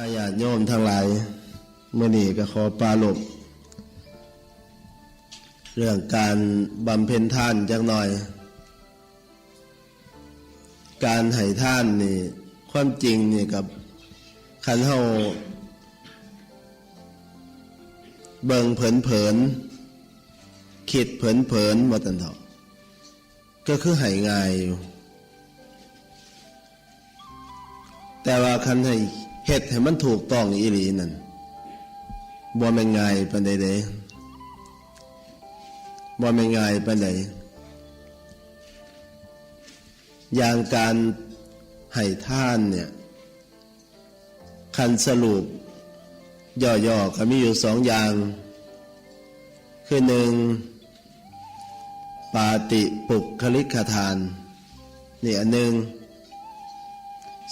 อาญาโยมทั้งหลายเมื่อนี้ก็ขอปาลบเรื่องการบำเพ็ญท่านจักหน่อย การให้ท่านนี่ความจริงนี่กับคันเฮาเบิงเผินเผินคิดเผินเผินๆว่าตันเถาะก็คือให้ง่ายอยู่ แต่ว่าคันให้ เฮ็ดให้มันถูกต้องอีหลีนั่นบ่แม่นง่ายปานใดเด้บ่แม่นง่ายปานใดอย่างการให้ท่านเนี่ยคันสรุป ย่อๆก็มีอยู่สองอย่าง คือหนึ่งปาติปุกคลิกทาน นี่อันหนึ่ง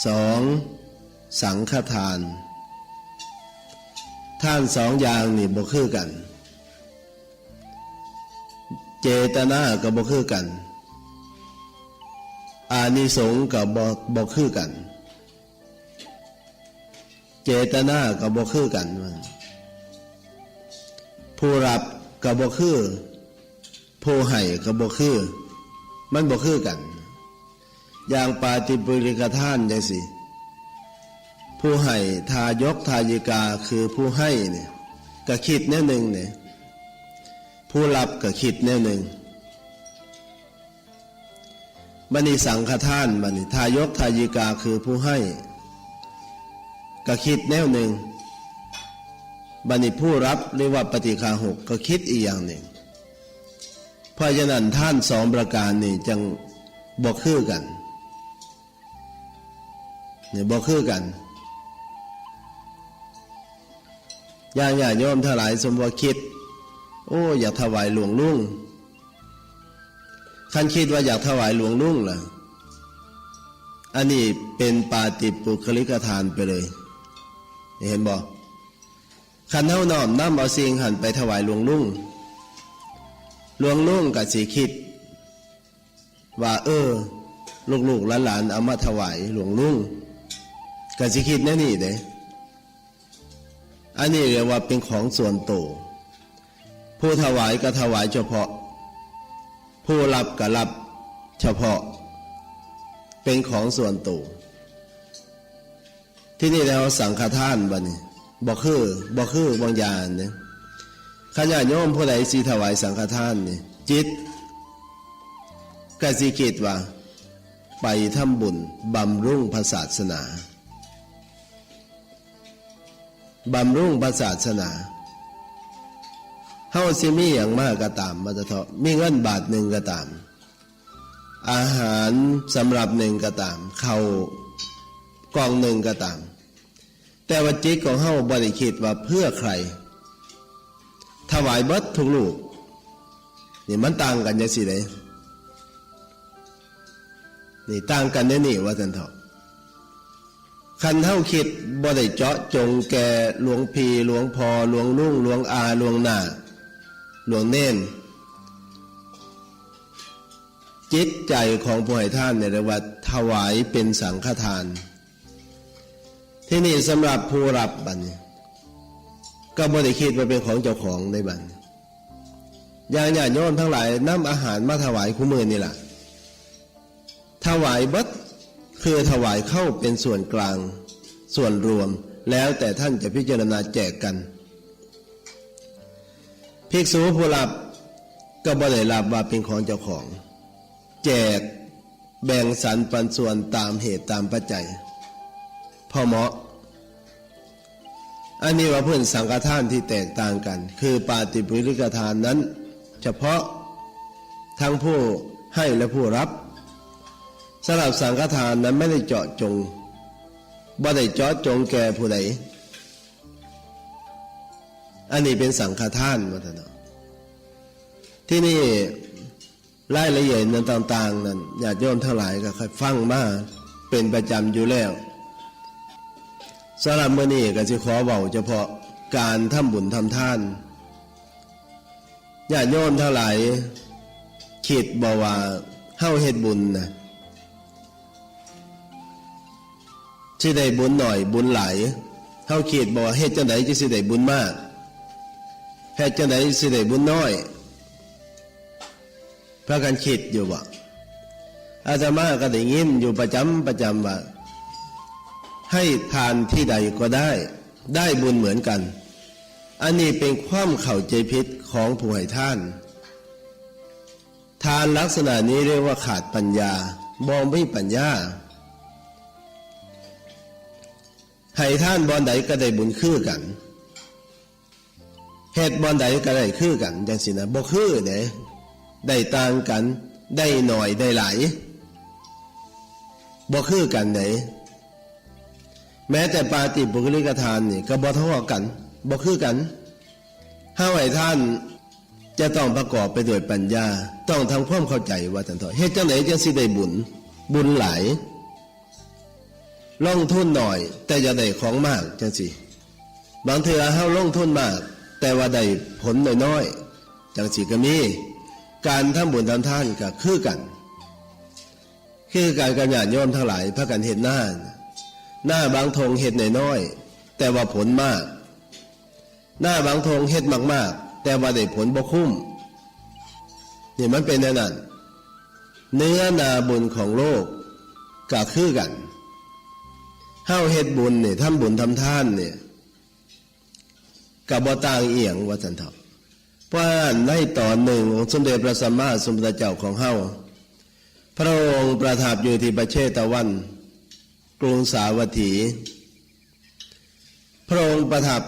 สอง สังฆทาน ท่านสองอย่างนี่บ่คือกัน เจตนากับบ่คือกัน อานิสงส์กับบ่บ่คือกัน เจตนากับบ่คือกัน ผู้รับกับบ่คือ ผู้ให้กับบ่คือ มันบ่คือกัน อย่างปาติปุริกทานจังสิ ผู้ให้ทายกทายิกาคือผู้ให้เนี่ยก็คิดแนวหนึ่งเนี่ยผู้รับก็คิดแนวหนึ่งบันิสังฆทานบันิทายกทายิกาคือผู้ให้ก็คิดแนวหนึ่งบันิผู้รับเรียกว่าปฏิคาหกก็คิดอีกอย่างหนึ่งเพราะฉะนั้นท่านสองประการนี่จังบอกคือกันเนี่ยบอกคือกัน อย่างญาโยมทั้งหลายสมว่าคิด โอ้อยากถวายหลวงลุงคันคิดว่าอยากถวายหลวงลุงล่ะ อันนี้เป็นปาติปุคลิกทานไปเลย เห็นบอกคันเท่าน้อมน้ำเอาสิ่งหันไปถวายหลวงลุงหลวงลุงกับสีคิด ว่าเออ ลูกๆหลานๆเอามาถวายหลวงลุงก็สิคิดแน่นี่เด้ อันนี้เรียกว่าเป็นของส่วนตัวผู้ถวายก็ถวายเฉพาะ ผู้รับก็รับเฉพาะ เป็นของส่วนตัวที่นี่แล้วสังฆทานบันี้บ่คือบ่คือบางอย่างเนี่ยขญาติโยมผู้ใดสิถวายสังฆทานนี่จิตกสิคิดว่า ไปทำบุญบำรุงพระศาสนา บำรุงพระศาสนาเฮาสิมีอย่างมากก็ตามมาจะเถาะมีเงินบาทหนึ่งก็ตาม อาหารสำหรับหนึ่งก็ตาม เขากองหนึ่งก็ตาม แต่ว่าจิตของเฮาบริคิดว่าเพื่อใคร ถวายเบิดทุกลูกนี่มันต่างกันยังสิเลยนี่ต่างกันแน่นี่ว่าจันเถาะ คันเท่าคิดบ่ได้เจาะจงแก่หลวงพีหลวงพอหลวงลุ่งหลวงอาหลวงนาหลวงเน่น จิตใจของผู้ให้ท่านเนี่ยเรียกว่าถวายเป็นสังฆทาน ที่นี่สำหรับผู้รับบัดนก็บ่ได้คิดว่าเป็นของเจ้าของในบัดนอย่างญาโยมทั้งหลายนำอาหารมาถวายคู่มือนี่แหละถวายบัด คือถวายเข้าเป็นส่วนกลาง ส่วนรวมแล้วแต่ท่านจะพิจารณาแจกกัน ภิกษุผู้รับก็บ่ได้รับว่าเป็นของเจ้าของ แจกแบ่งสรรปันส่วนตามเหตุตามปัจจัยพอเหมาะ อันนี้ว่าเพื่อนสังฆทานที่แตกต่างกัน คือปาติปุริกทานนั้น เฉพาะทั้งผู้ให้และผู้รับ สำหรับสังฆทานนั้นไม่ได้เจาะจงบ่ได้เจาะจงแก่ผู้ใดอันนี้เป็นสังฆทานมาถนะที่นี่รายละเอียดนั้นต่าง ๆ นั้นญาติโยมทั้งหลายก็ค่อยฟังมาเป็นประจำอยู่แล้วสำหรับเมื่อนี้ก็จะขอเบาเฉพาะการทำบุญทำท่านญาติโยมทั้งหลายคิดบอกว่าเฮาเฮ็ดบุญนะ ที่ได้บุญหน่อยบุญหลายเฮาคิดบ่ว่าเฮ็ดจังได๋จะสิได้บุญมากเฮ็ดจังได๋สิได้บุญน้อยพรากันคิดอยู่บ่อาตมาก็ได้ยินอยู่ประจำประจำว่าให้ทานที่ใดก็ได้ ได้บุญเหมือนกัน อันนี้เป็นความเข้าใจผิดของผู้ให้ท่าน ทานลักษณะนี้เรียกว่าขาดปัญญามองไม่ปัญญา ให้ท่านบอนใดก็ได้บุญคือกันเหตุบอนใดก็ได้คือกันจังสินะบ่คือเด้ได้ต่างกัน ได้หน่อยได้หลายบ่คือกันเด้แม้แต่ปาติบุคลิกทานนี่ก็บ่เท่ากันบ่คือกันห้าให้ท่านจะต้องประกอบไปด้วยปัญญา ต้องทำความเข้าใจว่าจังเถอะเฮ็ดจังไหนจังสิได้บุญ บุญหลาย ลงทุนหน่อย แต่จะได้ของมากจังสิบางเทื่อเฮาลงทุนมาก แต่ว่าได้ผลน้อยๆจังสิก็มี การทำบุญทำท่านก็คือกัน คือการกันญาติโยมทั้งหลายพากันเห็นหน้า หน้าบางทงเห็ดน้อยๆแต่ว่าผลมาก หน้าบางทงเห็ดมากๆ แต่ว่าได้ผลบ่คุ้มนี่มันเป็นแน่นั้นเนื้อนาบุญของโลกก็คือกัน เฮาเฮ็ดบุญเนี่ยทำบุญทำท่านเนี่ยกับบ่ต่างเอียงว่าจันทอะเพราะในตอนหนึ่งองค์สมเด็จพระสัมมาสัมพุทธเจ้าของเฮาพระองค์ประทับอยู่ที่ประเชตวัน กรุงสาวัตถี พระองค์ประทับ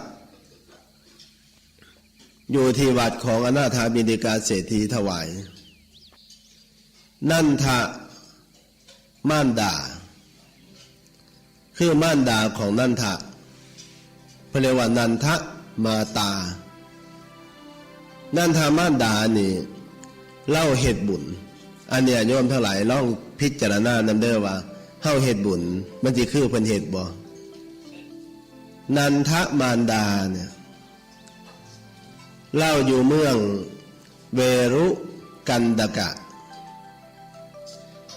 อยู่ที่วัดของอนาถาบิณฑิกาเศรษฐีถวาย นันทะม่านดา คือม่านดาของนันทะพเรียกว่านันทะมาตา นันทาม่านดานี่เล่าเหตุบุญ อันเนี้ยโยมทั้งหลายลองพิจารณานำเด้อว่าเฮาเหตุบุญ มันจะคือเพิ่นเหตุบ่นันทะมารดาเนี่ยเล่าอยู่เมืองเวรุกันดกะ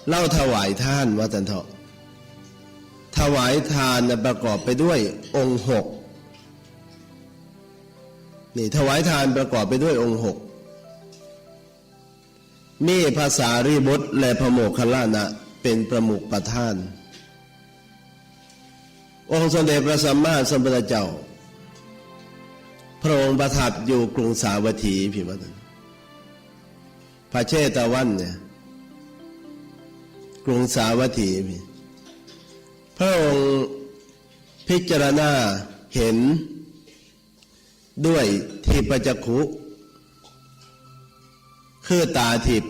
เล่าถวายท่านว่าจันเถาะ ถวายทานประกอบไปด้วยองค์หกนี่ถวายทานประกอบไปด้วยองค์หกมีภาษารีบุตรและพระโมคคัลลานะเป็นประมุขประธาน องค์สมเด็จพระสัมมาสัมพุทธเจ้า พระองค์ประทับอยู่กรุงสาวัตถีพิมพ์นั้นพระเชตวันเนี่ยกรุงสาวัตถีพี่ พระองค์พิจารณาเห็นด้วยทิพจักขุคือตาทิพ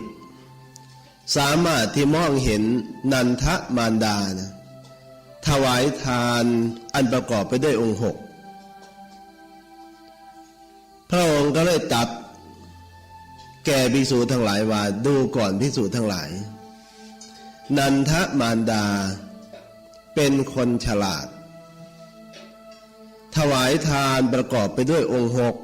สามารถที่มองเห็นนันทะมารดานะถวายทานอันประกอบไปด้วยองค์หกพระองค์ก็เลยตัดแก่ภิกษุทั้งหลายว่าดูก่อนภิกษุทั้งหลาย นันทะมารดา เป็นคนฉลาด ถวายทานประกอบไปด้วยองค์หก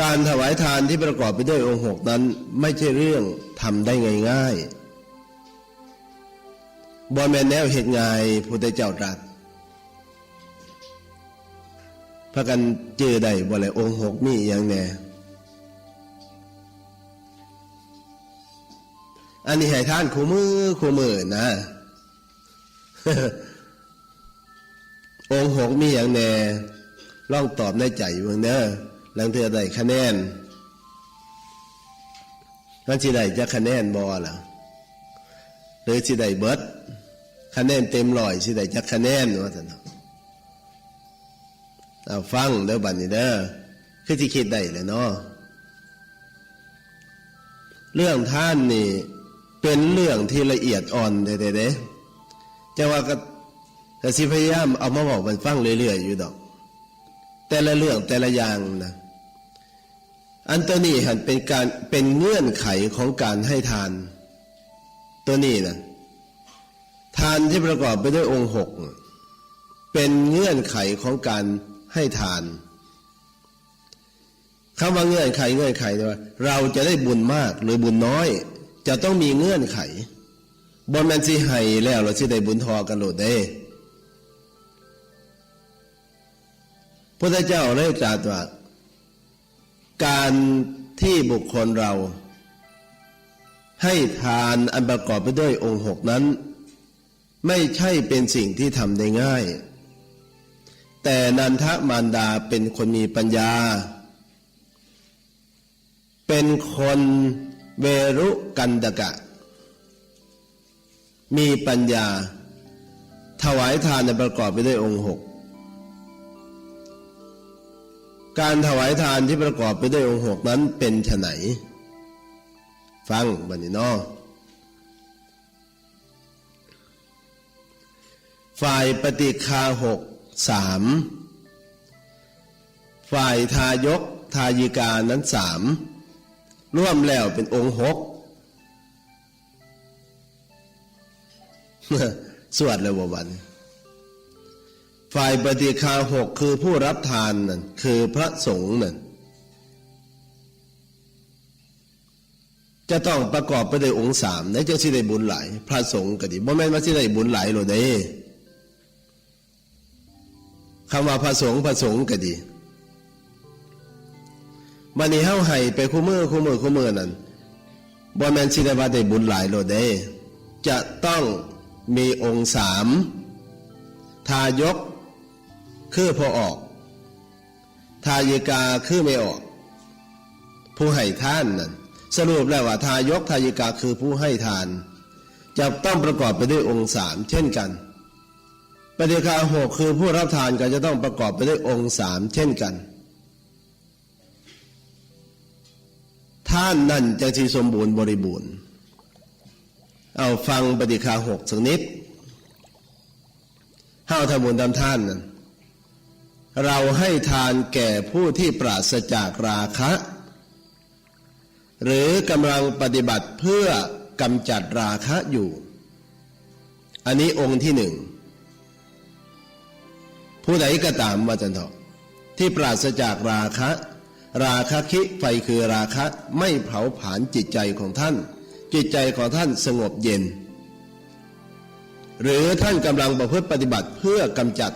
การถวายทานที่ประกอบไปด้วยองค์หกนั้นไม่ใช่เรื่องทำได้ง่ายๆบอแมนแนวเหตุไงพุทธเจ้าตรัสพระกันเจอได้บ่เลยองค์หกมีอย่างแน่อันนี้ให้ท่านคู่มือคู่มือนะ องหกมีอย่างแน่ลองตอบในใจเบิ่งเด้อหลังเทือได้คะแนนมันสิได้จะคะแนนบ่ล่ะหรือสิได้เบิดคะแนนเต็มร้อยสิได้จะคะแนนว่าซั่นเนเอาฟังเด้อบัดนี้เด้อคือสิคิดได้แหละเนาะเรื่องท่านนี่เป็นเรื่องที่ละเอียดอ่อนเด้เด้ จะว่าก็แต่สิพยายามเอามาบอกมันฟังเรื่อยๆอยู่ดอก แต่ละเรื่องแต่ละอย่างนะอันตัวนี้หันเป็นการเป็นเงื่อนไขของการให้ทาน ตัวนี้นะทานที่ประกอบไปด้วยองค์หกเป็นเงื่อนไขของการให้ทานคำว่าเงื่อนไขเงื่อนไขเนี่ยว่า เราจะได้บุญมากหรือบุญน้อย จะต้องมีเงื่อนไข บนแมนสิให้แล้วเราสิได้บุญทอกันโหลดได้พุทธเจ้าได้ตรัสว่า การที่บุคคลเรา ให้ทานอันประกอบไปด้วยองค์หกนั้น ไม่ใช่เป็นสิ่งที่ทำได้ง่าย แต่นันทมารดาเป็นคนมีปัญญา เป็นคนเวรุกันดกะ มีปัญญา ถวายทานประกอบไปด้วยองค์หกการถวายทานที่ประกอบไปด้วยองค์หกนั้นเป็นไฉนฟังบันนี้นอฝ่ายปฏิคาหกสามฝ่ายทายกทายิกานั้นสามร่วมแล้วเป็นองค์หก สวดเลยว่าวันฝ่ายปฏิคาหกคือผู้รับทานนั่นคือพระสงฆ์นั่นจะต้องประกอบไปด้วยองค์สามในจังสิได้บุญหลาย พระสงฆ์ก็ดีบ่แม่นว่าสิได้บุญหลายโลดเด้คำว่าพระสงฆ์พระสงฆ์ก็ดีบันนี้เฮาให้ไปคู่มือคู่มือคู่มือนั่นบ่แม่นสิได้ว่าได้บุญหลายโลดเด้ จะต้อง มีองค์สามทายก คือพอออก ทายิกาคือไม่ออก ผู้ให้ทานนั่นสรุปแล้วว่าทายกทายิกาคือผู้ให้ทาน จะต้องประกอบไปด้วยองค์สามเช่นกันปฏิคาหกคือผู้รับทานก็จะต้องประกอบไปด้วยองค์สามเช่นกัน ท่านนั่นจะที่สมบูรณ์บริบูรณ์ เอาฟังปฏิคาหกสักนิดห้าวทำบุญทำท่านนั้นเราให้ทานแก่ผู้ที่ปราศจากราคะ หรือกำลังปฏิบัติเพื่อกำจัดราคะอยู่ อันนี้องค์ที่หนึ่ง ผู้ใดก็ตามว่าจันทอะที่ปราศจากราคะ ราคะคิไฟคือราคะไม่เผาผลาญจิตใจของท่าน จิตใจของท่านสงบเย็น หรือท่านกำลังประพฤติปฏิบัติเพื่อกำจัด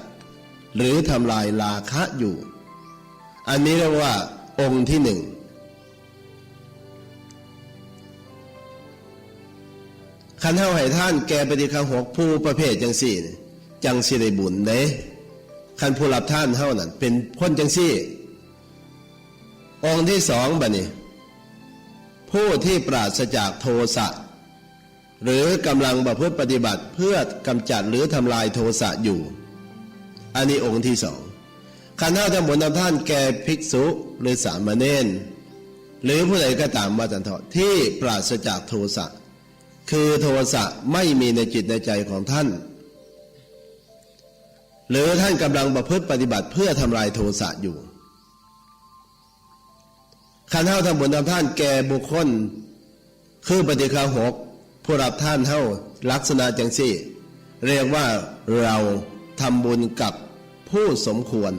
หรือทำลายราคะอยู่ อันนี้เรียกว่าองค์ที่หนึ่งขันเท่าให้ท่านแกปฏิฆาหกผู้ประเภทจังสี่ จังสิได้บุญเด้ขันผู้รับท่านเท่านั้นเป็นพ้นจังสี่ องค์ที่สองบัดนี้ ผู้ที่ปราศจากโทสะหรือกำลังประพฤติปฏิบัติเพื่อกำจัดหรือทำลายโทสะอยู่ อันนี้องค์ที่สองขันห้าทำบุญทำท่านแก่ภิกษุหรือสามเณรหรือผู้ใดก็ตามมาจันทะที่ปราศจากโทสะคือโทสะไม่มีในจิตในใจของท่าน หรือท่านกำลังประพฤติปฏิบัติเพื่อทำลายโทสะอยู่ ขันเท่าทำบุญทำท่านแก่บุคคล คือปฏิฆาหกผู้รับท่านเท่าลักษณะจังสี่ เรียกว่าเราทำบุญกับผู้สมควร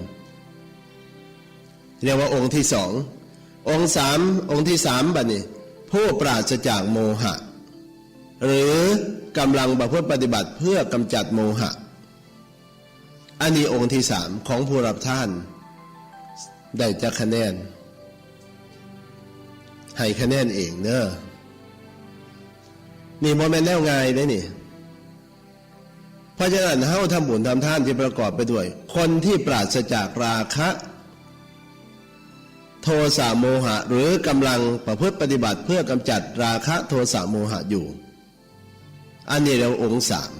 เรียกว่าองค์ที่สอง องค์สามองค์ที่สามบัดนี้ ผู้ปราศจากโมหะ หรือกำลังประพฤติปฏิบัติเพื่อกำจัดโมหะ อันนี้องค์ที่สามของผู้รับท่าน ได้จะคะแนน ให้คะแนนเองเนอะนี่โมเมนต์แนวง่ายได้นี่ เพราะฉะนั้นเฮาทำบุญทำท่านที่ประกอบไปด้วย คนที่ปราศจากราคะ โทสะโมหะ หรือกำลังประพฤติปฏิบัติเพื่อกำจัดราคะโทสะโมหะอยู่ อันนี้เราองค์สาม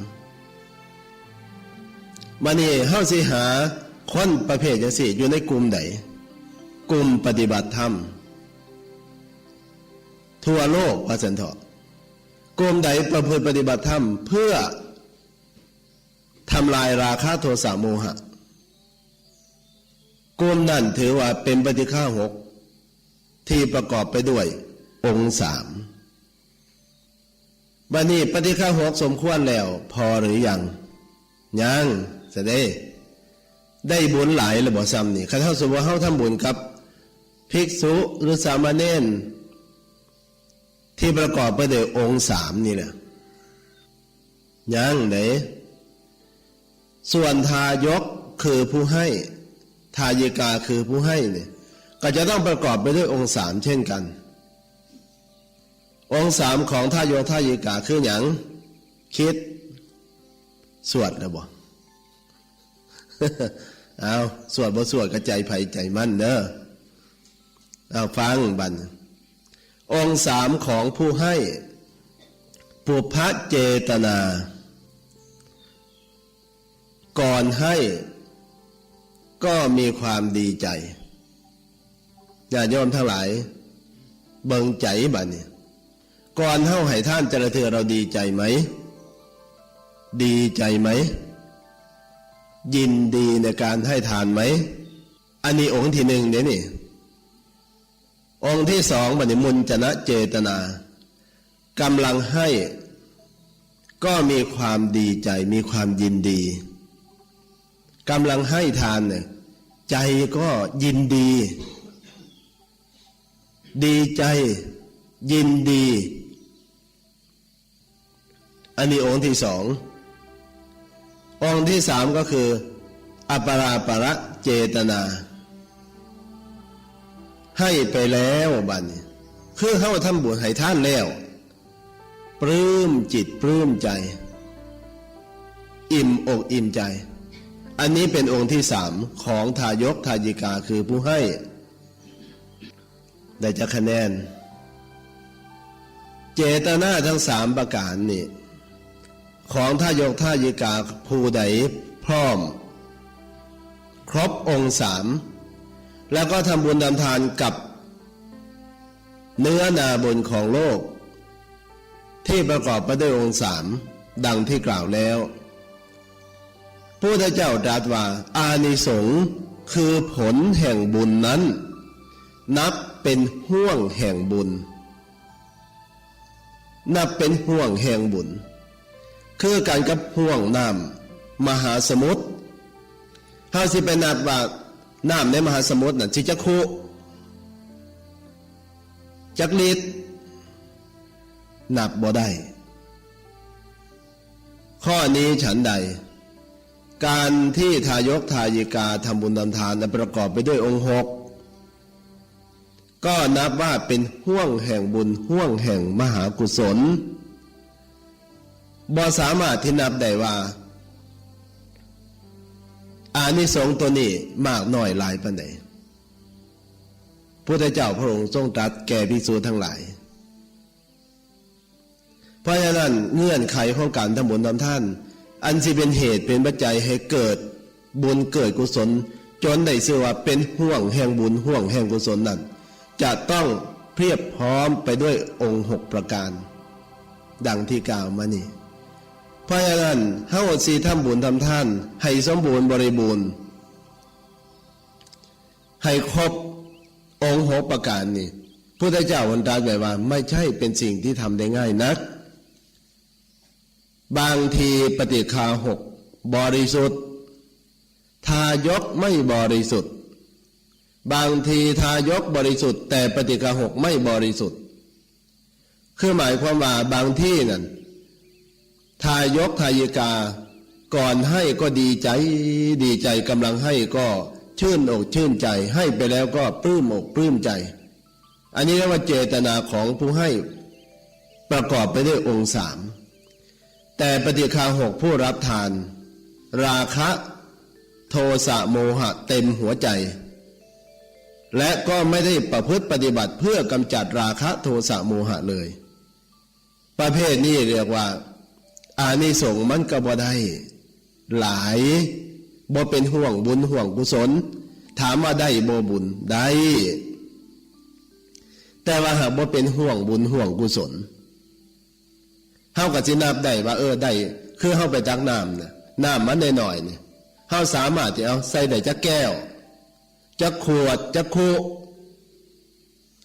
มานี่เฮาสิหาคนประเภทจังสี่อยู่ในกลุ่มไหนกลุ่มปฏิบัติธรรม ทั่วโลกว่าสันเถาะกลุ่มใดประพฤติปฏิบัติธรรมเพื่อทำลายราคะโทสะโมหะกลุ่มนั้นถือว่าเป็นปฏิฆาหกที่ประกอบไปด้วยองค์สามบันนี้ปฏิฆาหกสมควรแล้ว พอหรือยังยังเสยด็จได้บุญหลายรือบ่ซ้ำนี่ข้าเท่าสมว่าเฮาทำบุญกับ ภิกษุหรือสามเณร ที่ประกอบไปด้วยองค์สามนี่แหละยังไหนส่วนทายกคือผู้ให้ ทายิกาคือผู้ให้เนี่ย ก็จะต้องประกอบไปด้วยองค์สามเช่นกัน องค์สามของทายกทายิกาคืออย่างคิด สวดนะบ่เอาสวดบ่สวดก็ใจไผ่ใจมั่นเนอะเอาฟังบัน องค์สามของผู้ให้ ปุพพเจตนา ก่อนให้ก็มีความดีใจญาติโยมทั้งหลาย เบิงใจบัดนี้ก่อนเฮาให้ท่านเจริญเถือเราดีใจไหม ดีใจไหม ยินดีในการให้ทานไหม อันนี้องค์ที่หนึ่งเดี๋ยนี่ องค์ที่สองบัดนี้มุนจนะเจตนากำลังให้ก็มีความดีใจมีความยินดีกำลังให้ทานเนี่ยใจก็ยินดี ดีใจยินดี อันนี้องค์ที่สอง องค์ที่สามก็คือ อปราประเจตนา ให้ไปแล้วบัดนี้คือเข้าทำบุญให้ท่านแล้วปลื้มจิตปลื้มใจ อิ่มอกอิ่มใจ อันนี้เป็นองค์ที่สามของทายกทายิกาคือผู้ให้ ได้จะคะแนน เจตนาทั้งสามประการนี่ของทายกทายิกาผู้ใดพร้อม ครบองค์สาม แล้วก็ทำบุญทำทานกับ เนื้อนาบุญของโลก ที่ประกอบไปด้วยองค์สามดังที่กล่าวแล้วพุทธเจ้าตรัสว่า อานิสงส์คือผลแห่งบุญนั้น นับเป็นห่วงแห่งบุญ นับเป็นห่วงแห่งบุญ คือการกับห่วงน้ำมหาสมุทรเฮาสิไปนับว่า น้ำในมหาสมุทรน่ะสิจักคุจักลิตนับบ่ได้ ข้อนี้ฉันใด การที่ทายกทายิกาทำบุญทำทานนั้นประกอบไปด้วยองค์หกก็นับว่าเป็นห่วงแห่งบุญห่วงแห่งมหากุศลบ่สามารถที่นับได้ว่า อานิสงส์ตัวนี้มากน้อยหลายปานใดพุทธเจ้าพระองค์ทรงตรัสแก่ภิกษุทั้งหลาย เพราะฉะนั้นเงื่อนไขของการทำบุญทำท่าน อันสิเป็นเหตุเป็นปัจจัยให้เกิดบุญเกิดกุศล จนได้ชื่อว่าเป็นห่วงแห่งบุญห่วงแห่งกุศลนั้น จะต้องเพียบพร้อมไปด้วยองค์หกประการ ดังที่กล่าวมานี่ เพราะฉะนั้นเฮาสีทำบุญทำท่าน ให้สมบูรณ์บริบูรณ์ ให้ครบองค์หกประการนี่พุทธเจ้าวันตรัสไว้ว่า ไม่ใช่เป็นสิ่งที่ทำได้ง่ายนัก บางทีปฏิคาหกบริสุทธิ์ ทายกไม่บริสุทธิ์ บางทีทายกบริสุทธิ์ แต่ปฏิคาหกไม่บริสุทธิ์ คือหมายความว่าบางที่นั่น ทายกทายิกา ก่อนให้ก็ดีใจดีใจกำลังให้ก็ชื่นอกชื่นใจ ให้ไปแล้วก็ปลื้มอกปลื้มใจ อันนี้เรียกว่าเจตนาของผู้ให้ประกอบไปด้วยองค์สามแต่ปฏิคาหกผู้รับทาน ราคะโทสะโมหะเต็มหัวใจ และก็ไม่ได้ประพฤติปฏิบัติเพื่อกำจัดราคะโทสะโมหะเลย ประเภทนี้เรียกว่า อานิสงส์มันก็บ่ได้ หลายบ่เป็นห่วงบุญห่วงกุศล ถามว่าได้บ่บุญได้ แต่ว่าหากบ่เป็นห่วงบุญห่วงกุศลเฮาก็สินับได้ว่าเออได้คือเฮาไปตักน้ำน่ะน้ำมันหน่อยๆนี่ยเฮาสามารถที่เอาใส่ได้จักแก้วจักขวดจักคุ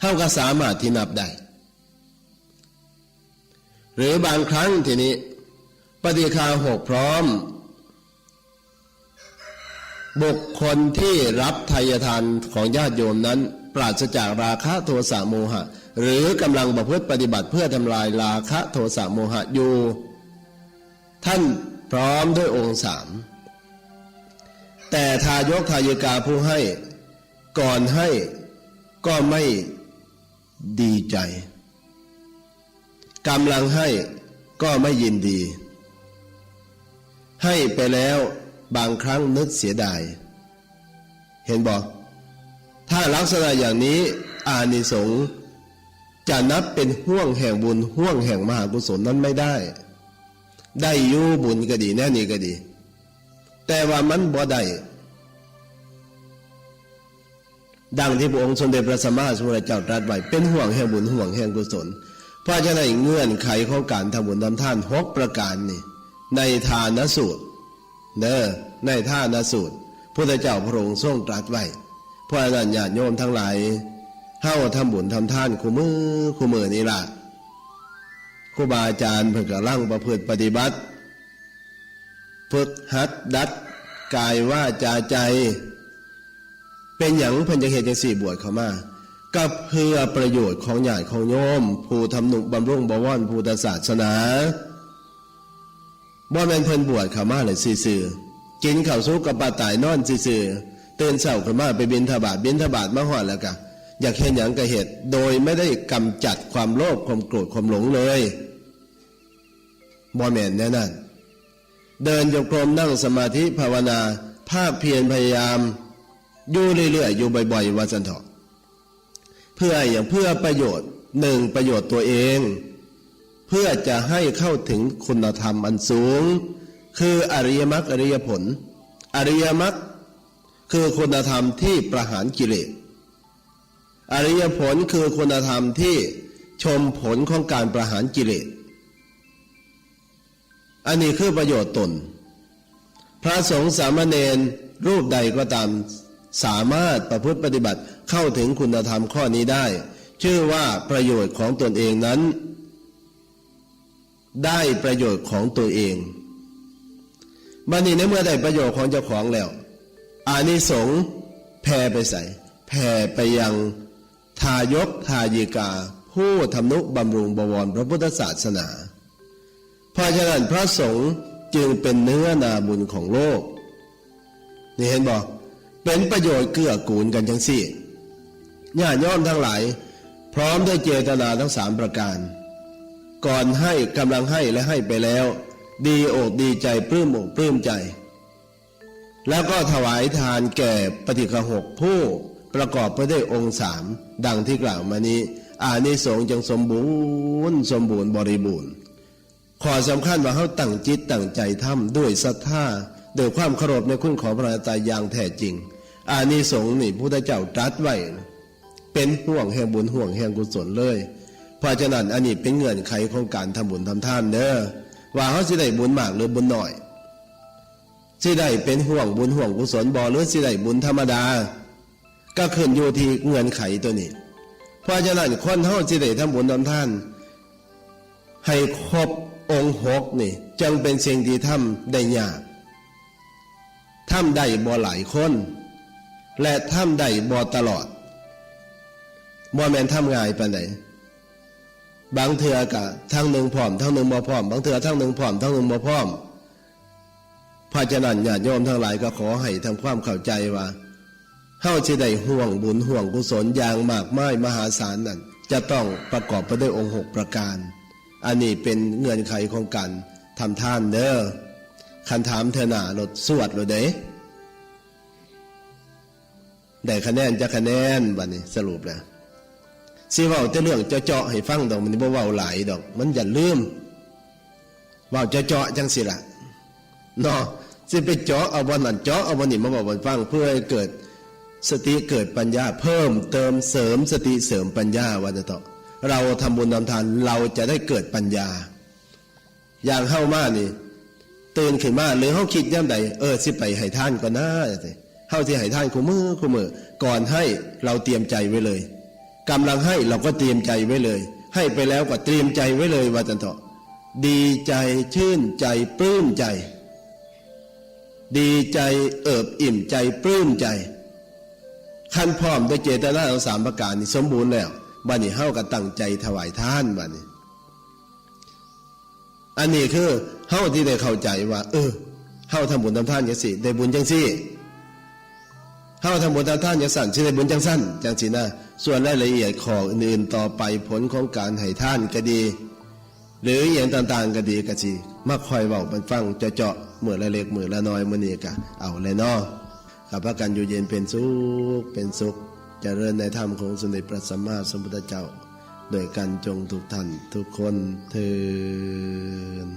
เฮาก็สามารถที่นับได้ หรือบางครั้งทีนี้ ปฏิคาหกพร้อม บุคคลที่รับทายทานของญาติโยมนั้น ปราศจากราคะโทสะโมหะ หรือกำลังประพฤติปฏิบัติเพื่อทำลายราคะโทสะโมหะอยู่ ท่านพร้อมด้วยองค์สามแต่ทายกทายิกาผู้ให้ ก่อนให้ก็ไม่ดีใจกำลังให้ก็ไม่ยินดี ให้ไปแล้วบางครั้งนึกเสียดาย เห็นบอก ถ้าลักษณะอย่างนี้อานิสงส์จะนับเป็นห่วงแห่งบุญห่วงแห่งมหากุศลนั้นไม่ได้ ได้ยู่บุญก็ดีแน่นี่ก็ดี แต่ว่ามันบ่ได้ดังที่พระองค์สมเด็จพระสัมมาสัมพุทธเจ้าตรัสไว้เป็นห่วงแห่งบุญห่วงแห่งกุศล เพราะฉะนั้นเงื่อนไขของการทำบุญทำทานหกประการนี่ ในทานสูตรเนอในทานสูตรพุทธเจ้าพระองค์ทรงตรัสไว้พราะนั้นญาติโยมทั้งหลายเฮาทำบุญทำทานคู่มือคู่มือนี่ละครูบาอาจารย์เพิ่นกำลังประพฤติปฏิบัติ ฝึกหัดดัด กายว่าจาใจ เป็นอย่างพิ่นจะเห็นจังสี่บวชเข้ามาก็เพื่อประโยชน์ของญาติของโยม ผู้ทำหนุบำรุงบวรพุทธศาสนา บ่แม่นเพิ่นบวชเข้ามาเลยซื่อๆกินข้าวสุกกับปลาตายนอนซื่อๆตื่นเช้าขึ้นมาไปบิณฑบาตบิณฑบาตมาฮอดแล้วก็อยากเห็นหยังก็เหตุโดยไม่ได้กำจัดความโลภความโกรธความหลงเลยบ่แม่นแน่นั่นเดินโยกรมนั่งสมาธิภาวนาภาคเพียรพยายามอยู่เรื่อยๆอยู่บ่อยๆว่าสันเถาะเพื่ออย่างเพื่อประโยชน์หนึ่งประโยชน์ตัวเอง เพื่อจะให้เข้าถึงคุณธรรมอันสูง คืออริยมรรคอริยผล อริยมรรคคือคุณธรรมที่ประหารกิเลสอริยผลคือคุณธรรมที่ชมผลของการประหารกิเลสอันนี้คือประโยชน์ตน พระสงฆ์สามเณรรูปใดก็ตามสามารถประพฤติปฏิบัติเข้าถึงคุณธรรมข้อนี้ได้ ชื่อว่าประโยชน์ของตนเองนั้น ได้ประโยชน์ของตัวเองบันนี้ในเมื่อได้ประโยชน์ของเจ้าของแล้วอานิสงส์แผ่ไปใส่แผ่ไปยังทายกทายิกา ผู้ทำนุบำรุงบวรพระพุทธศาสนา เพราะฉะนั้นพระสงฆ์จึงเป็นเนื้อนาบุญของโลก นี่เห็นบอกเป็นประโยชน์เกื้อกูลกันจังสี่ญาติโยมทั้งหลาย พร้อมด้วยเจตนาทั้งสามประการ ก่อนให้กำลังให้และให้ไปแล้ว ดีอกดีใจปลื้มอกปลื้มใจ แล้วก็ถวายทานแก่ปฏิฆหกผู้ประกอบไปด้วยองค์สามดังที่กล่าวมานี้ อานิสงส์จึงสมบูรณ์สมบูรณ์บริบูรณ์ขอสำคัญว่าเขาตั้งจิตตั้งใจทำด้วยศรัทธาด้วยความเคารพในคุณของพระตายอย่างแท้จริง อานิสงส์นี่พุทธเจ้าตรัสไว้เป็นห่วงแห่งบุญห่วงแห่งกุศลเลย ราะฉะนั้นอันนี้เป็นเงื่อนไขของการทำบุญทำทานเด้อว่าเขาสิได้บุญมากหรือบุญน้อยสิได้เป็นห่วงบุญห่วงกุศลบ่หรือสิได้บุญธรรมดา ก็ขึ้นอยู่ที่เงื่อนไขตัวนี้ เพราะฉะนั้นคนเฮาสิได้ทำบุญทำทาน ให้ครบองค์หกนี่จึงเป็นสิ่งที่ทำได้ยากทำได้บ่หลายคน และทำได้บ่ตลอดบ่แม่นทำง่ายปานไหน บางเถื่อกะทั้งหนึ่งพร้อมทั้งหนึ่งบ่พร้อม บางเถื่อทั้งหนึ่งพร้อมทั้งหนึ่งบ่พร้อมพราะฉะนั้นญาติโยมทั้งหลายก็ขอให้ทำความเข้าใจว่าเฮาสิได้ห่วงบุญห่วงกุศลอย่างมากมายมหาศาลนั่นจะต้องประกอบไปด้วยองค์หกประการ อันนี้เป็นเงื่อนไขของการทำท่านเด้อคันถามเธอหนาลดสวดเลยเด้ได้คะแนนจะคะแนนบัดนี้สรุปแล้ว สิเว้าแต่เรื่องเจาะให้ฟังดอกมันบ่เว้าหลายดอก มันอย่าลืมเว้าเจาะจังสิละเนาะสิไปเจาะเอาวันนั้นเจาะเอาวันนี้มาบอกวันฟังเพื่อให้เกิดสติเกิดปัญญาเพิ่มเติมเสริมสติเสริมปัญญาวันต่อเราทำบุญทำทานเราจะได้เกิดปัญญา อย่างเข้ามานี่ตื่นขึ้นมาหรือเขาคิดย่ำใดเออสิไปให้ท่านก็น่าสิเฮาที่ให้ท่านคู่มือคู่มือก่อนให้เราเตรียมใจไว้เลย กำลังให้เราก็เตรียมใจไว้เลย ให้ไปแล้วก็เตรียมใจไว้เลยว่าจันเถอะดีใจชื่นใจปลื้มใจ ดีใจเอิบอิ่มใจปลื้มใจขั้นพร้อมด้วยเจตนาทั้งสามประการนี้สมบูรณ์แล้วบัดนี้เฮาก็ตั้งใจถวายท่านบัดนี้ อันนี้คือเฮาที่ได้เข้าใจว่า เออเฮาทำบุญทำทานจังสิได้บุญจังสิ เฮาทำบุญทำทานจังสั่นสิได้บุญจังสั่นจังสินะส่วนรายละเอียดของอื่นต่อไปผลของการให้ท่านก็ดี หรืออย่างต่างๆก็ดีก็สิมาคอยเว้ามันฟังเจาะๆมื้อละเล็กเหมื้อละน้อยมื้อนี้ก็เอาเลยเนาะข้าพกันอยู่เย็นเป็นสุขเป็นสุขเจริญในธรรมของสมเด็จพระสัมมาสัมพุทธเจ้า โดยกันจงทุกท่านทุกคนเทิน